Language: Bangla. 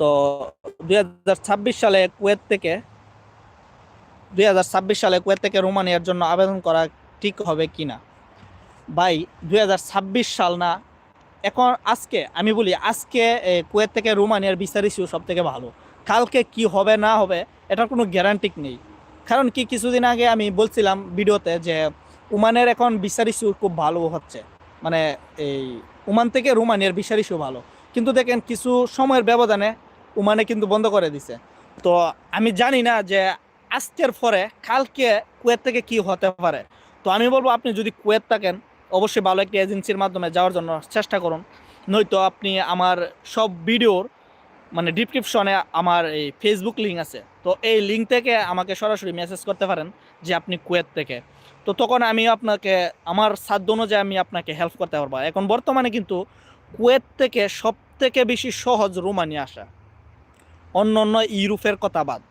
তো দুই হাজার ছাব্বিশ সালে কুয়েত থেকে দু হাজার ছাব্বিশ সালে কুয়েত থেকে রোমানিয়ার জন্য আবেদন করা ঠিক হবে কি না ভাই দু হাজার ছাব্বিশ সাল না, এখন আজকে, আমি বলি আজকে কুয়েত থেকে রোমানিয়ার বিচার ইস্যু সব থেকে ভালো। কালকে কি হবে, না হবে, এটার কোনো গ্যারান্টি নেই। কারণ কি, কিছুদিন আগে আমি বলছিলাম ভিডিওতে যে ওমানের এখন বিচার ইস্যু খুব ভালো হচ্ছে। মানে এই ওমান থেকে রোমানিয়ার বিচার ইস্যু ভালো। কিন্তু দেখেন, কিছু সময়ের ব্যবধানে ওমানে কিন্তু বন্ধ করে দিছে। তো আমি জানি না যে আজকের পরে কালকে কুয়েত থেকে কি হতে পারে। তো আমি বলব আপনি যদি কুয়েত থাকেন, অবশ্যই ভালো একটি এজেন্সির মাধ্যমে যাওয়ার জন্য চেষ্টা করুন। নয়তো আপনি আমার সব ভিডিওর মানে ডিসক্রিপশনে আমার এই ফেসবুক লিঙ্ক আছে। তো এই লিঙ্ক থেকে আমাকে সরাসরি মেসেজ করতে পারেন যে আপনি কুয়েত থেকে। তো তখন আমি আপনাকে, আমার সাধ্য অনুযায়ী আমি আপনাকে হেল্প করতে পারব। এখন বর্তমানে কিন্তু কুয়েত থেকে সব থেকে বেশি সহজ রোমানি আসা। অন্য অন্য ইউরোপের কথা বাদ।